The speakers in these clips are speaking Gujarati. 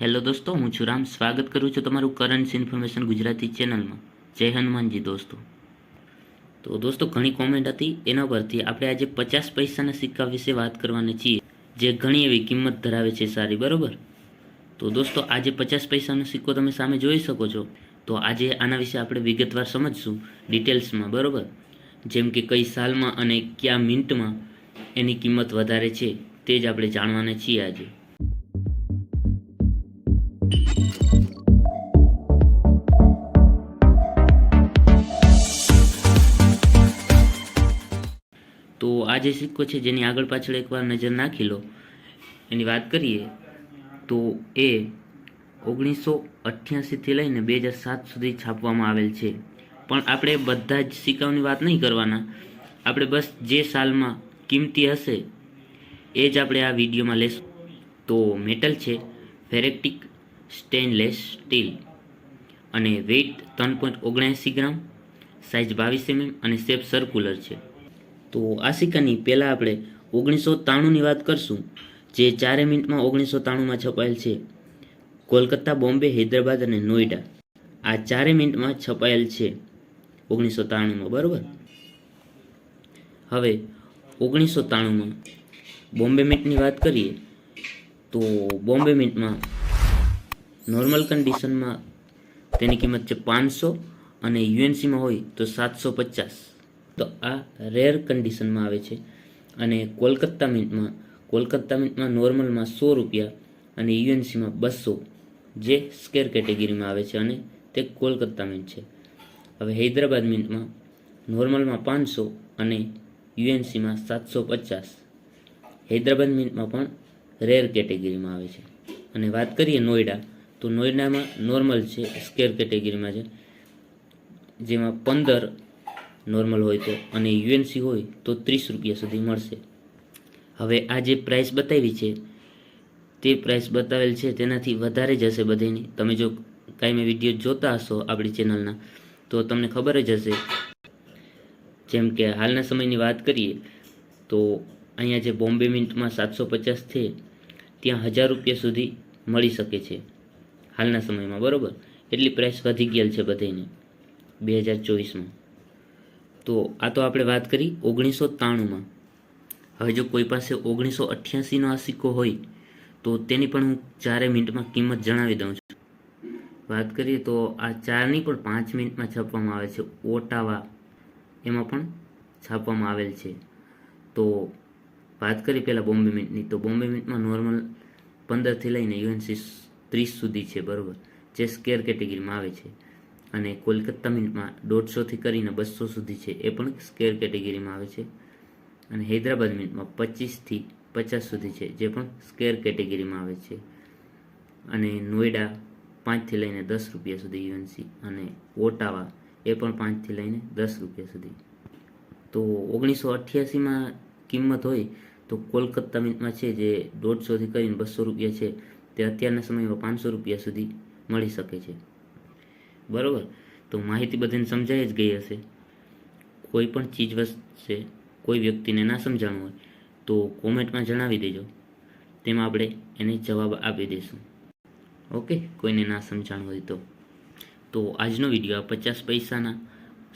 હેલો દોસ્તો, હું છું રામ. સ્વાગત કરું છું તમારું કરન્સ ઇન્ફોર્મેશન ગુજરાતી ચેનલમાં જય હનુમાનજી દોસ્તો. તો દોસ્તો, ઘણી કોમેન્ટ હતી એના પરથી આપણે આજે પચાસ પૈસાના સિક્કા વિશે વાત કરવાની છીએ. જે ઘણી એવી કિંમત ધરાવે છે સારી, બરાબર? તો દોસ્તો, આજે પચાસ પૈસાનો સિક્કો તમે સામે જોઈ શકો છો. તો આજે આના વિશે આપણે વિગતવાર સમજશું ડિટેલ્સમાં, બરાબર? જેમ કે કઈ સાલમાં અને કયા મિનિટમાં એની કિંમત વધારે છે તે જ આપણે જાણવાના છીએ આજે. તો આ જે સિક્કો છે જેની આગળ પાછળ એકવાર નજર નાખી લો. એની વાત કરીએ તો એ ઓગણીસો અઠ્યાસીથી લઈને બે હજાર સાત સુધી છાપવામાં આવેલ છે. પણ આપણે બધા જ સિક્કાઓની વાત નહીં કરવાના. આપણે બસ જે સાલમાં કિંમતી હશે એ જ આપણે આ વિડીયોમાં લેશું. તો મેટલ છે, ફેરેક્ટિક સ્ટેનલેસ સ્ટીલ અને વેઇટ ત્રણ પોઈન્ટ ઓગણએંસી ગ્રામ સાઇઝ બાવીસ એમએમ અને શેપ સર્ક્યુલર છે. તો આ સિક્કાની પહેલાં આપણે ઓગણીસો ત્રાણુંની વાત કરશું, જે ચારે મિનિટમાં ઓગણીસો ત્રાણુંમાં છપાયેલ છે. કોલકાતા, બોમ્બે, હૈદરાબાદ અને નોઈડા. આ ચારે મિનિટમાં છપાયેલ છે ઓગણીસો ત્રાણુંમાં બરાબર? હવે ઓગણીસો ત્રાણુંમાં બોમ્બે મિન્ટની વાત કરીએ, તો બોમ્બે મિન્ટમાં નોર્મલ કન્ડિશનમાં તેની કિંમત છે પાંચસો અને યુએનસીમાં હોય તો સાતસો પચાસ. તો આ રેર કન્ડિશનમાં આવે છે. અને કોલકાતા મિન્ટમાં કોલકાતા મિન્ટમાં નોર્મલમાં સો રૂપિયા અને યુએનસીમાં બસો જે સ્કેર કેટેગરીમાં આવે છે અને તે કોલકાતા મિન્ટ છે. હવે હૈદરાબાદ મિન્ટમાં નોર્મલમાં પાંચસો અને યુએનસીમાં સાતસો પચાસ. હૈદરાબાદ મિન્ટમાં પણ રેર કેટેગરીમાં આવે છે. અને વાત કરીએ નોઈડા તો નોઈડામાં નોર્મલ છે સ્કેર કેટેગરીમાં છે. જેમાં પંદર નોર્મલ હોય તો અને યુએનસી હોય તો ત્રીસ રૂપિયા સુધી મળશે. હવે આ જે પ્રાઇસ બતાવી છે, તે પ્રાઇસ બતાવેલ છે તેનાથી વધારે જ હશે બધીની. તમે જો કાંઈ મેં વીડિયો જોતા હશો આપણી ચેનલના તો તમને ખબર જ હશે. જેમ કે હાલના સમયની વાત કરીએ, તો અહીંયા જે બોમ્બે મિન્ટમાં સાતસો પચાસ છે, ત્યાં હજાર રૂપિયા સુધી મળી શકે છે. હાલના સમયમાં, બરાબર? એટલી પ્રાઇસ વધી ગયેલ છે બધાને, બે હજાર ચોવીસમાં. તો આ તો આપણે વાત કરી ઓગણીસો ત્રાણુંમાં હવે જો કોઈ પાસે ઓગણીસો અઠ્યાસીનો આ સિક્કો હોય, તો તેની પણ હું ચારે મિનિટમાં કિંમત જણાવી દઉં છું. વાત કરીએ તો આ ચારની પણ પાંચ મિનિટમાં છાપવામાં આવે છે. ઓટાવા એમાં પણ છાપવામાં આવેલ છે. તો વાત કરી પહેલાં બોમ્બે મિન્ટની. તો બોમ્બે મિન્ટમાં નોર્મલ પંદરથી લઈને યુએનસી ત્રીસ સુધી છે, બરાબર, જે સ્કેર કેટેગરીમાં આવે છે. અને કોલકાતા મિન્ટમાં દોઢસોથી કરીને બસો સુધી છે એ પણ સ્કેર કેટેગરીમાં આવે છે. અને હૈદરાબાદ મિન્ટમાં પચીસથી પચાસ સુધી છે જે પણ સ્કેર કેટેગરીમાં આવે છે. અને નોઈડા પાંચથી લઈને દસ રૂપિયા સુધી યુએનસી અને ઓટાવા એ પણ પાંચથી લઈને દસ રૂપિયા સુધી. તો ઓગણીસો અઠ્યાસીમાં કિંમત હોય તો કોલકાતા મિન્ટમાં છે જે દોઢસોથી કરીને બસો રૂપિયા છે તે અત્યારના સમયમાં પાંચસો રૂપિયા સુધી મળી શકે છે. બરાબર? તો માહિતી બધાને સમજાઈ જ ગઈ હશે. કોઈ પણ ચીજ વસ્તુ છે, કોઈ વ્યક્તિને ના સમજાણું હોય, તો કોમેન્ટમાં જણાવી દેજો. તેમાં આપણે એને જવાબ આપી દઈશું. ઓકે? કોઈને ના સમજાણું હોય તો. તો આજનો વીડિયો આ પચાસ પૈસાના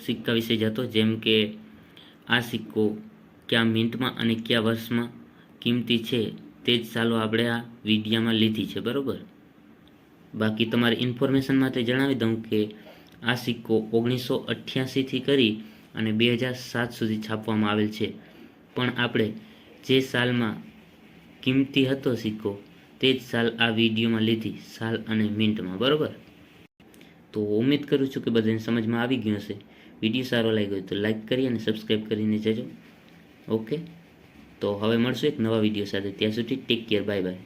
સિક્કા વિશે જ હતો જેમ કે આ સિક્કો કયા મિનિટમાં અને કયા વર્ષમાં કિંમતી છે, તે જ સાલો આપણે આ વિડીયામાં લીધી છે, બરાબર? બાકી તમારે ઇન્ફોર્મેશન માટે જણાવી દઉં કે આ સિક્કો ઓગણીસો અઠ્યાસીથી કરી અને બે હજાર સાત સુધી છાપવામાં આવેલ છે. પણ આપણે જે સાલમાં કિંમતી હતો સિક્કો, તે જ સાલ આ વિડીયોમાં લીધી, સાલ અને મિનિટમાં, બરાબર? તો ઉમેદ કરું છું કે બધાને સમજમાં આવી ગયું હશે. વીડિયો સારો લાગ્યો તો લાઈક કરી અને સબસ્ક્રાઈબ કરીને જજો. ઓકે? તો હવે મળશું એક નવા વીડિયો સાથે. ત્યાં સુધી ટેક કેર બાય બાય